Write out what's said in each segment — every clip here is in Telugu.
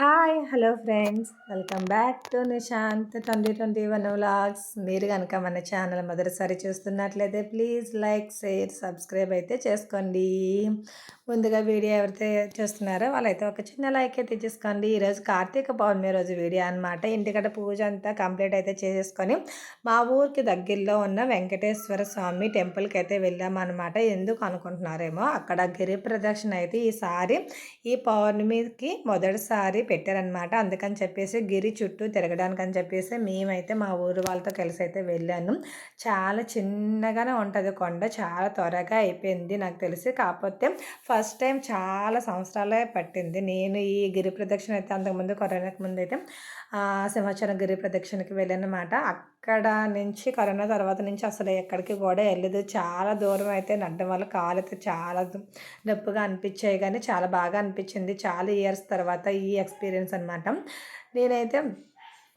Hi hello friends welcome back to Nishant twenty twenty one vlogs మీరు కనుక మన ఛానల్ మొదటిసారి చూస్తున్నట్లయితే ప్లీజ్ లైక్ షేర్ సబ్స్క్రైబ్ అయితే చేసుకోండి. ముందుగా వీడియో ఎవరైతే చూస్తున్నారో వాళ్ళైతే ఒక చిన్న లైక్ అయితే చేసుకోండి ఈరోజు కార్తీక పౌర్ణమి రోజు వీడియో అనమాట ఇంటికట పూజ అంతా కంప్లీట్ అయితే చేసుకొని మా ఊరికి దగ్గరలో ఉన్న వెంకటేశ్వర స్వామి టెంపుల్కి అయితే వెళ్ళామన్నమాట ఎందుకు అనుకుంటున్నారేమో అక్కడ గిరి ప్రదక్షిణ అయితే ఈసారి ఈ పౌర్ణమికి మొదటిసారి పెట్టారనమాట అందుకని చెప్పేసి గిరి చుట్టూ తిరగడానికి అని చెప్పేసి మేమైతే మా ఊరు వాళ్ళతో కలిసి అయితే వెళ్ళాను. చాలా చిన్నగానే ఉంటుంది కొండ చాలా త్వరగా అయిపోయింది నాకు తెలిసి. కాకపోతే ఫస్ట్ టైం చాలా సంవత్సరాలే పట్టింది. నేను ఈ గిరి ప్రదక్షిణ అయితే అంతకుముందు కరోనాకి ముందు అయితే సింహాచలం గిరి ప్రదక్షిణకి వెళ్ళానమాట. అక్కడ నుంచి కరోనా తర్వాత నుంచి అసలు ఎక్కడికి కూడా వెళ్ళలేదు. చాలా దూరం అయితే నడ్డం వల్ల కాలు అయితే చాలా నొప్పిగా అనిపించాయి కానీ చాలా బాగా అనిపించింది. చాలా ఇయర్స్ తర్వాత ఈ ఎక్స్పీరియన్స్ అనమాట నేనైతే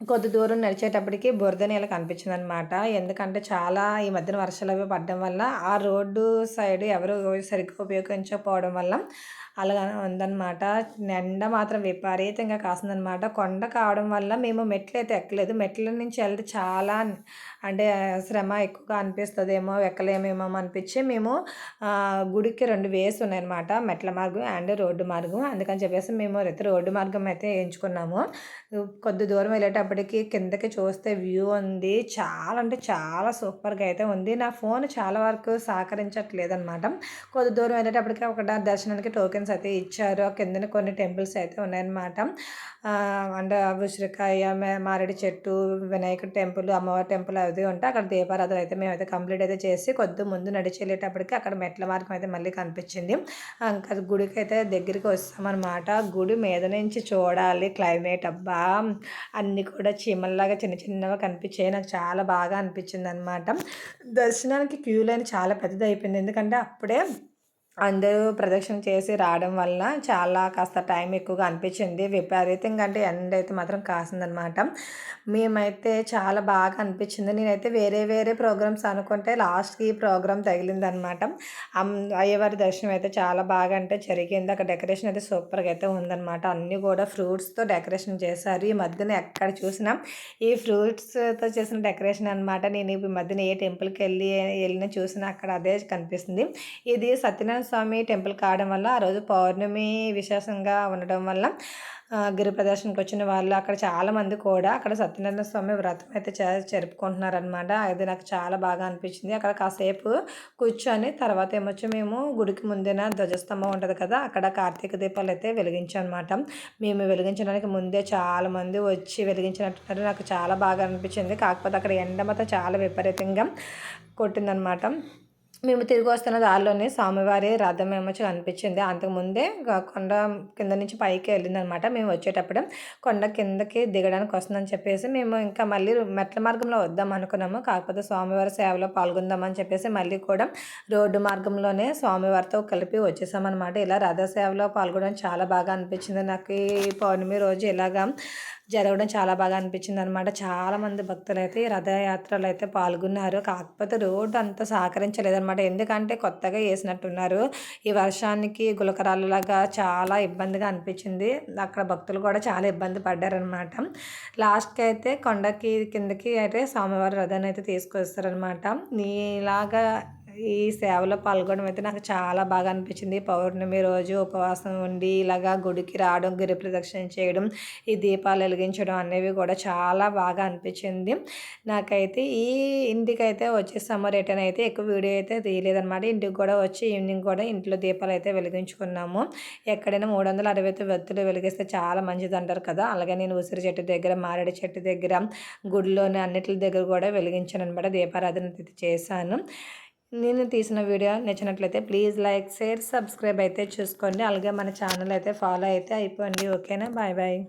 కొద్ది దూరం నడిచేటప్పటికి బురద నీళ్ళ కనిపించింది అనమాట ఎందుకంటే చాలా ఈ మధ్యన వర్షాలు అవి పడడం వల్ల ఆ రోడ్డు సైడ్ ఎవరు సరిగ్గా ఉపయోగించకపోవడం వల్ల అలాగే ఉందన్నమాట. ఎండ మాత్రం విపరీతంగా కాసిందనమాట కొండ కావడం వల్ల మేము మెట్లు అయితే ఎక్కలేదు. మెట్ల నుంచి వెళ్తే చాలా అంటే శ్రమ ఎక్కువగా అనిపిస్తుందేమో ఎక్కలేమేమో అనిపించి మేము గుడికి రెండు వేసి ఉన్నాయన్నమాట. మెట్ల మార్గం అండ్ రోడ్డు మార్గం. అందుకని చెప్పేసి మేము అయితే రోడ్డు మార్గం అయితే ఎంచుకున్నాము. కొద్ది దూరం వెళ్ళేటప్పటికి కిందకి చూస్తే వ్యూ ఉంది. చాలా అంటే చాలా సూపర్గా అయితే ఉంది. నా ఫోన్ చాలా వరకు సహకరించట్లేదు అనమాట కొద్ది దూరం వెళ్ళేటప్పటికి ఒక దర్శనానికి టోకెన్ ఐటమ్స్ అయితే ఇచ్చారు. కిందన కొన్ని టెంపుల్స్ అయితే ఉన్నాయన్నమాట. అంటే ఉసిరికాయ మారేడు చెట్టు వినాయకుడి టెంపుల్ అమ్మవారి టెంపుల్ అది ఉంటే అక్కడ దీపారాధన అయితే మేమైతే కంప్లీట్ అయితే చేసి కొద్ది ముందు నడిచేళ్ళేటప్పటికి అక్కడ మెట్ల మార్గం అయితే మళ్ళీ కనిపించింది. ఇంకా గుడికి అయితే దగ్గరికి వస్తామన్నమాట. గుడి మీద నుంచి చూడాలి. క్లైమేట్ అబ్బా! అన్నీ కూడా చీమల్లాగా చిన్న చిన్నగా కనిపించాయి. నాకు చాలా బాగా అనిపించింది అనమాట దర్శనానికి క్యూ లైన్ చాలా పెద్దది అయిపోయింది ఎందుకంటే అప్పుడే అందరూ ప్రదక్షిణ చేసి రావడం వల్ల చాలా కాస్త టైం ఎక్కువగా అనిపించింది. విపరీతంగా అంటే ఎండ అయితే మాత్రం కాసిందనమాట. మేమైతే చాలా బాగా అనిపించింది. నేనైతే వేరే వేరే ప్రోగ్రామ్స్ అనుకుంటే లాస్ట్కి ఈ ప్రోగ్రామ్ తగిలిందనమాట. అయ్యవారి దర్శనం అయితే చాలా బాగా అంటే జరిగింది. అక్కడ డెకరేషన్ అయితే సూపర్గా అయితే ఉందనమాట. అన్నీ కూడా ఫ్రూట్స్తో డెకరేషన్ చేశారు. ఈ మధ్యన ఎక్కడ చూసినా ఈ ఫ్రూట్స్తో చేసిన డెకరేషన్ అనమాట. నేను ఈ మధ్యన ఏ టెంపుల్కి వెళ్ళి వెళ్ళినా చూసినా అక్కడ అదే కనిపిస్తుంది. ఇది సత్యనారాయణ స్వామి టెంపుల్ కావడం వల్ల ఆ రోజు పౌర్ణమి విశేషంగా ఉండడం వల్ల గిరి ప్రదర్శనకు వచ్చిన వాళ్ళు అక్కడ చాలామంది కూడా అక్కడ సత్యనారాయణ స్వామి వ్రతం అయితే జరుపుకుంటున్నారనమాట అది నాకు చాలా బాగా అనిపించింది. అక్కడ కాసేపు కూర్చొని తర్వాత ఏమొచ్చి మేము గుడికి ముందేన ధ్వజస్తంభం ఉంటుంది కదా అక్కడ కార్తీక దీపాలు అయితే వెలిగించనమాట. మేము వెలిగించడానికి ముందే చాలామంది వచ్చి వెలిగించినట్టు నాకు చాలా బాగా అనిపించింది. కాకపోతే అక్కడ ఎండ మాత్రం చాలా విపరీతంగా కొట్టిందనమాట మేము తిరిగి వస్తున్న దారిలోనే స్వామివారి రథం ఏమో కనిపించింది. అంతకుముందే కొండ కింద నుంచి పైకి వెళ్ళిందనమాట. మేము వచ్చేటప్పుడు కొండ కిందకి దిగడానికి వస్తుందని చెప్పేసి మేము ఇంకా మళ్ళీ మెట్ల మార్గంలో వద్దాం అనుకున్నాము. కాకపోతే స్వామివారి సేవలో పాల్గొందామని చెప్పేసి మళ్ళీ కూడా రోడ్డు మార్గంలోనే స్వామివారితో కలిపి వచ్చేసామన్నమాట. ఇలా రథ సేవలో పాల్గొనడం చాలా బాగా అనిపించింది. నాకు ఈ పౌర్ణమి రోజు ఇలాగా జరగడం చాలా బాగా అనిపించింది అనమాట చాలామంది భక్తులు అయితే రథయాత్రలు అయితే పాల్గొన్నారు. కాకపోతే రోడ్డు అంత సహకరించలేదన్నమాట ఎందుకంటే కొత్తగా వేసినట్టున్నారు. ఈ వర్షానికి గులకరాలలాగా చాలా ఇబ్బందిగా అనిపించింది. అక్కడ భక్తులు కూడా చాలా ఇబ్బంది పడ్డారనమాట. లాస్ట్కి అయితే కొండకి కిందకి అయితే స్వామివారి రథాన్ని అయితే తీసుకొస్తారనమాట. నీలాగా ఈ సేవలో పాల్గొనడం అయితే నాకు చాలా బాగా అనిపించింది. పౌర్ణమి రోజు ఉపవాసం ఉండి ఇలాగా గుడికి రావడం గిరి ప్రదక్షిణ చేయడం ఈ దీపాలు వెలిగించడం అనేవి కూడా చాలా బాగా అనిపించింది. నాకైతే ఈ ఇంటికైతే వచ్చేసాము. రిటర్న్ అయితే ఎక్కువ వీడియో అయితే తీయలేదన్నమాట. ఇంటికి కూడా వచ్చి ఈవినింగ్ కూడా ఇంట్లో దీపాలు అయితే వెలిగించుకున్నాము. ఎక్కడైనా మూడు వందల అరవై వెత్తులు వెలిగిస్తే చాలా మంచిది అంటారు కదా. అలాగే నేను ఉసిరి చెట్టు దగ్గర మారేడు చెట్టు దగ్గర గుడిలోని అన్నిటి దగ్గర కూడా వెలిగించాను అనమాట దీపారాధన చేశాను. నేను తీసిన వీడియో నచ్చినట్లయితే ప్లీజ్ లైక్ షేర్ సబ్స్క్రైబ్ అయితే చూసుకోండి. అలాగే మన ఛానల్ అయితే ఫాలో అయితే అయిపోండి. ఓకేనా? Bye bye.